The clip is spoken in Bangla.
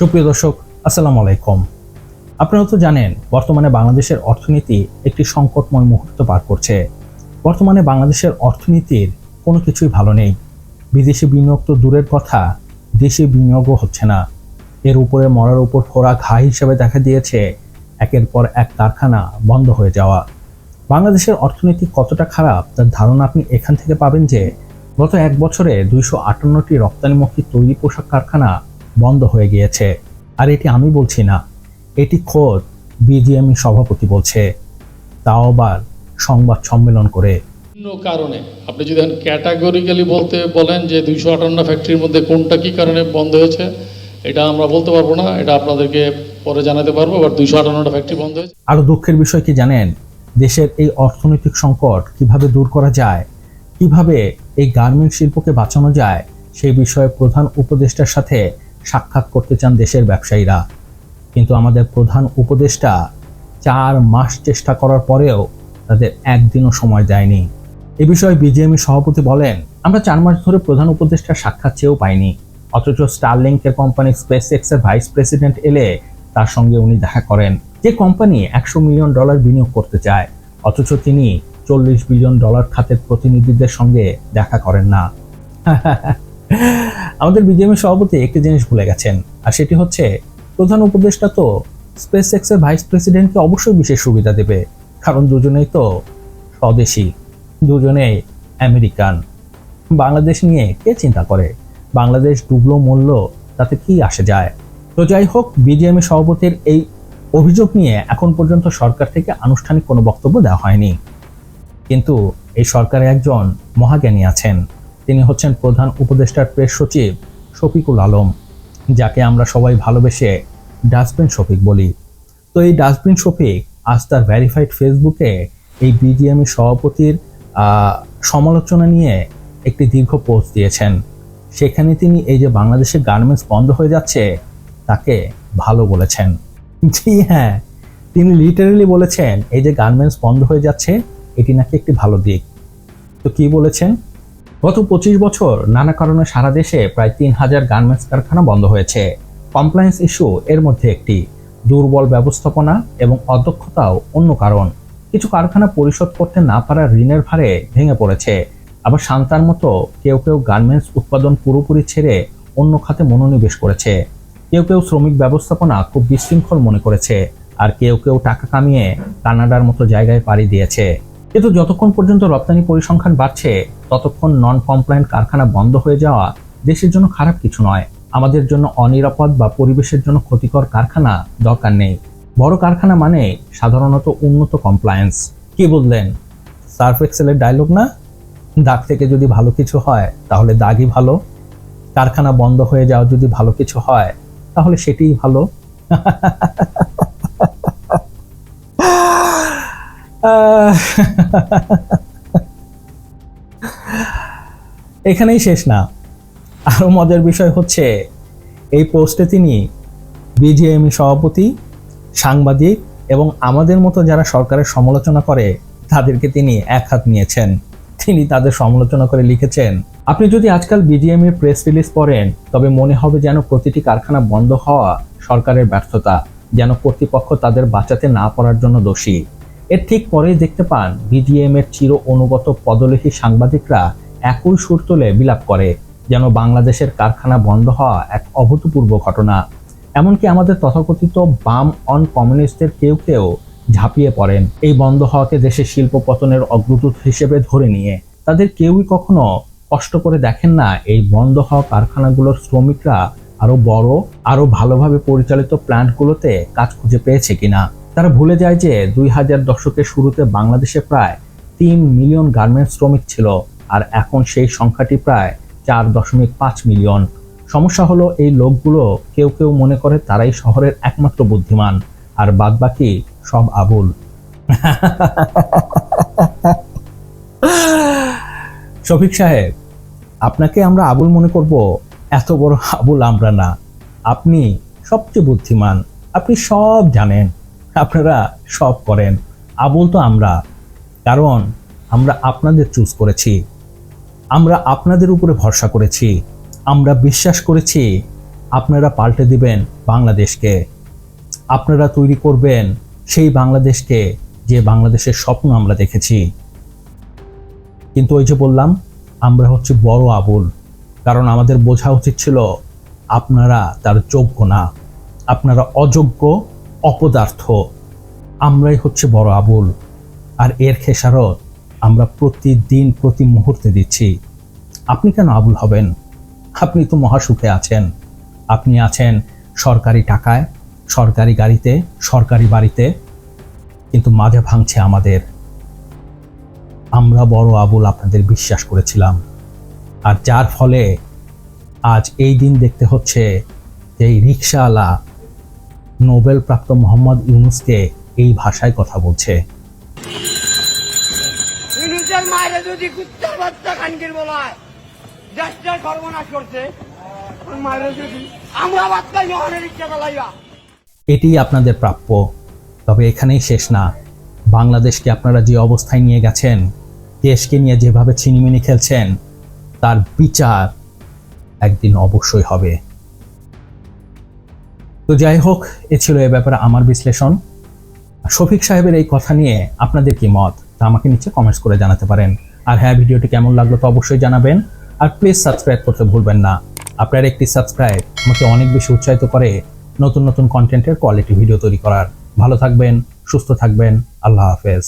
সুপ্রিয় দর্শক, আসসালামু আলাইকুম। আপনারা তো জানেন, বর্তমানে বাংলাদেশের অর্থনীতি একটি সংকটময় মুহূর্ত পার করছে। বর্তমানে বাংলাদেশের অর্থনীতির কোনো কিছুই ভালো নেই। বিদেশি বিনিয়োগ তো দূরের কথা, দেশি বিনিয়োগও হচ্ছে না। এর উপরে মরার উপর ফোড়া ঘা হিসেবে দেখা দিয়েছে, একের পর এক কারখানা বন্ধ হয়ে যাওয়া। বাংলাদেশের অর্থনীতি কতটা খারাপ, তার ধারণা আপনি এখান থেকে পাবেন যে, গত এক বছরে দুইশো আটান্নটি রপ্তানিমুখী তৈরি পোশাক কারখানা বন্ধ হয়ে গিয়েছে। আর এটি আমি বলছি না এটি খোদ বিজিএমই সভাপতি বলছে। তাও আবার সংবাদ সম্মেলন করে। বিভিন্ন কারণে আপনি যদি এখন ক্যাটাগরিক্যালি বলতে বলেন যে দুইশো আটান্ন ফ্যাক্টরির মধ্যে কোনটা কি কারণে বন্ধ হয়েছে এটা আমরা বলতে পারব না এটা আপনাদেরকে পরে জানাতে পারব বাট দুইশো আটান্নটা ফ্যাক্টরি বন্ধ হয়েছে। আরও দুঃখের বিষয় কি জানেন দেশের এই অর্থনৈতিক সংকট কীভাবে দূর করা যায় কীভাবে এই গার্মেন্ট শিল্পকে বাঁচানো যায় সেই বিষয়ে প্রধান উপদেষ্টার সাথে সাক্ষাৎ করতে চান দেশের ব্যবসায়ীরা। কিন্তু আমাদের প্রধান উপদেষ্টা চার মাস চেষ্টা করার পরেও তাদের একদিনও সময় দেয়নি। এ বিষয়ে বিজেএমই সভাপতি বলেন, আমরা চার মাস ধরে প্রধান উপদেষ্টার সাক্ষাৎ চেয়েও পাইনি। অথচ স্টারলিংকের কোম্পানি স্পেস এক্সের ভাইস প্রেসিডেন্ট এলে তার সঙ্গে উনি দেখা করেন। যে কোম্পানি একশো মিলিয়ন ডলার বিনিয়োগ করতে চায়, অথচ তিনি চল্লিশ বিলিয়ন ডলার খাতের প্রতিনিধিদের সঙ্গে দেখা করেন না। আমাদের বিজেপি সভাপতি একটি জিনিস ভুলে গেছেন, আর সেটি হচ্ছে প্রধান উপদেষ্টা তো স্পেস এক্সের ভাইস প্রেসিডেন্টকে অবশ্যই বিশেষ সুবিধা দেবে, কারণ দুজনেই তো স্বদেশি, দুজনেই আমেরিকান। বাংলাদেশ নিয়ে কে চিন্তা করে? বাংলাদেশ ডুবলো মূল্য তাতে কি আসে যায়? তো যাই হোক, বিজেএমএ সভাপতির এই অভিযোগ নিয়ে এখন পর্যন্ত সরকার থেকে আনুষ্ঠানিক কোনো বক্তব্য দেওয়া হয়নি। কিন্তু এই সরকারে একজন মহাজ্ঞানী আছেন তিনি হচ্ছেন প্রধান উপদেষ্টার প্রেস সচিব শফিকুল আলম, যাকে আমরা সবাই ভালোবেসে ডাস্টবিন শফিক বলি। তো এই ডাস্টবিন শফিক আজ তার ভ্যারিফাইড ফেসবুকে এই বিজিএমই সভাপতির সমালোচনা নিয়ে একটি দীর্ঘ পোস্ট দিয়েছেন। সেখানে তিনি এই যে বাংলাদেশের গার্মেন্টস বন্ধ হয়ে যাচ্ছে, তাকে ভালো বলেছেন। জি হ্যাঁ তিনি লিটারেলি বলেছেন, এই যে গার্মেন্টস বন্ধ হয়ে যাচ্ছে, এটি নাকি একটি ভালো দিক। তো কি বলেছেন? গত পঁচিশ বছর নানা কারণে সারা দেশে প্রায় তিন হাজার গার্মেন্টস কারখানা বন্ধ হয়েছে। কমপ্লায়েন্স ইস্যু এর মধ্যে একটি। দুর্বল ব্যবস্থাপনা এবং অদক্ষতাও অন্য কারণ। কিছু কারখানা পরিশোধ করতে না পারা ঋণের ভারে ভেঙে পড়েছে। আবার শান্তার মতো কেউ কেউ গার্মেন্টস উৎপাদন পুরোপুরি ছেড়ে অন্য খাতে মনোনিবেশ করেছে। কেউ কেউ শ্রমিক ব্যবস্থাপনা খুব বিশৃঙ্খল মনে করেছে। আর কেউ কেউ টাকা কামিয়ে কানাডার মতো জায়গায় পাড়ি দিয়েছে। কিন্তু যতক্ষণ পর্যন্ত রপ্তানি পরিসংখ্যান বাড়ছে, ততক্ষণ নন কমপ্লায়েন্ট কারখানা বন্ধ হয়ে যাওয়া দেশের জন্য খারাপ কিছু নয়। আমাদের জন্য অনিরাপদ বা পরিবেশের জন্য ক্ষতিকর কারখানা দরকার নেই। বড় কারখানা মানে সাধারণত উন্নত কমপ্লায়েন্স কি বললেন? সার্ফ এক্সেলের ডায়লগ না? দাগ থেকে যদি ভালো কিছু হয়, তাহলে দাগই ভালো। কারখানা বন্ধ হয়ে যাওয়া যদি ভালো কিছু হয়, তাহলে সেটিই ভালো। এখানেই শেষ না। আরও মজার বিষয় হচ্ছে, এই পোস্টে তিনি বিজেএমই সভাপতি, সাংবাদিক এবং আমাদের মতো যারা সরকারের সমালোচনা করে, তাদেরকে তিনি এক হাত নিয়েছেন। তিনি তাদের সমালোচনা করে লিখেছেন, আপনি যদি আজকাল বিজিএম এর প্রেস রিলিজ পড়েন, তবে মনে হবে যেন প্রতিটি কারখানা বন্ধ হওয়া সরকারের ব্যর্থতা, যেন কর্তৃপক্ষ তাদের বাঁচাতে না পারার জন্য দোষী। এর ঠিক পরেই দেখতে পান বিজিএম এর চির অনুগত পদলেখী সাংবাদিকরা একই সুর তুলে বিলাপ করে, যেন বাংলাদেশের কারখানা বন্ধ হওয়া এক অভূতপূর্ব ঘটনা। এমনকি আমাদের তথাকথিত বাম অন কমিউনিস্টের কেউ কেউ ঝাঁপিয়ে পড়েন। এই বন্ধ হওয়াকে দেশের শিল্প পতনের অগ্রদূত হিসেবে ধরে নিয়ে। তাদের কেউই কখনো কষ্ট করে দেখেন না এই বন্ধ হওয়া কারখানাগুলোর শ্রমিকরা আরও বড়, আরও ভালোভাবে পরিচালিত প্ল্যান্টগুলোতে কাজ খুঁজে পেয়েছে কিনা। তারা ভুলে যায় যে দুই হাজার দশকের শুরুতে বাংলাদেশে প্রায় তিন মিলিয়ন গার্মেন্টস শ্রমিক ছিল, আর এখন সেই সংখ্যাটি প্রায় চার দশমিক পাঁচ মিলিয়ন। সমস্যা হলো এই লোকগুলো কেউ কেউ মনে করে তারাই শহরের একমাত্র বুদ্ধিমান, আর বাদবাকি সব আবুল। শফিক সাহেব, আপনাকে আমরা আবুল মনে করব, এত বড় আবুল আমরা না। আপনি সবচেয়ে বুদ্ধিমান, আপনি সব জানেন। আপনারা সব করেন। আবুল তো আমরা, কারণ আমরা আপনাদের চুজ করেছি। আমরা আপনাদের উপরে ভরসা করেছি। আমরা বিশ্বাস করেছি আপনারা পাল্টে দিবেন বাংলাদেশকে। আপনারা তৈরি করবেন সেই বাংলাদেশকে যে বাংলাদেশের স্বপ্ন আমরা দেখেছি। কিন্তু ওই যে বললাম, আমরা হচ্ছে বড় আবুল, কারণ আমাদের বোঝা উচিত ছিল আপনারা তার যোগ্য না। আপনারা অযোগ্য অপদার্থ। আমরাই হচ্ছে বড় আবুল। আর এর খেসারত আমরা প্রতিদিন, প্রতি মুহূর্তে দিচ্ছি। আপনি কেন আবুল হবেন? আপনি তো মহাসুখে আছেন। আপনি আছেন সরকারি টাকায়, সরকারি গাড়িতে, সরকারি বাড়িতে। কিন্তু মাঝে ভাঙছে আমাদের। আমরা বড় আবুল আপনাদের বিশ্বাস করেছিলাম। আর যার ফলে আজ এই দিন দেখতে হচ্ছে যে এই রিক্সাওয়ালা নোবেল প্রাপ্ত মোহাম্মদ ইউনুসকে এই ভাষায় কথা বলছে। ইনুজের যদি কুত্তার বাচ্চা খানকির বলায় দেশটার সর্বনাশ করছে যদি আমরা বাচ্চা মহানের ইচ্ছা চালাইবা এটি আপনাদের প্রাপ্য। তবে এখানেই শেষ না। বাংলাদেশকে আপনারা যে অবস্থায় নিয়ে গেছেন দেশকে নিয়ে যেভাবে ছিনিমিনি খেলছেন তার বিচার একদিন অবশ্যই হবে। তো যাই হোক, এ ছিল এ ব্যাপারে আমার বিশ্লেষণ। শফিক সাহেবের এই কথা নিয়ে আপনাদের কি মত? তা আমাকে নিচে কমেন্টস করে জানাতে পারেন। আর হ্যাঁ ভিডিওটি কেমন লাগল তো অবশ্যই জানাবেন। আর প্লিজ সাবস্ক্রাইব করতে ভুলবেন না। আপনার একটি সাবস্ক্রাইব আমাকে অনেক বেশি উৎসাহিত করে নতুন নতুন কন্টেন্টের কোয়ালিটি ভিডিও তৈরি করার। ভালো থাকবেন, সুস্থ থাকবেন। আল্লাহ হাফেজ।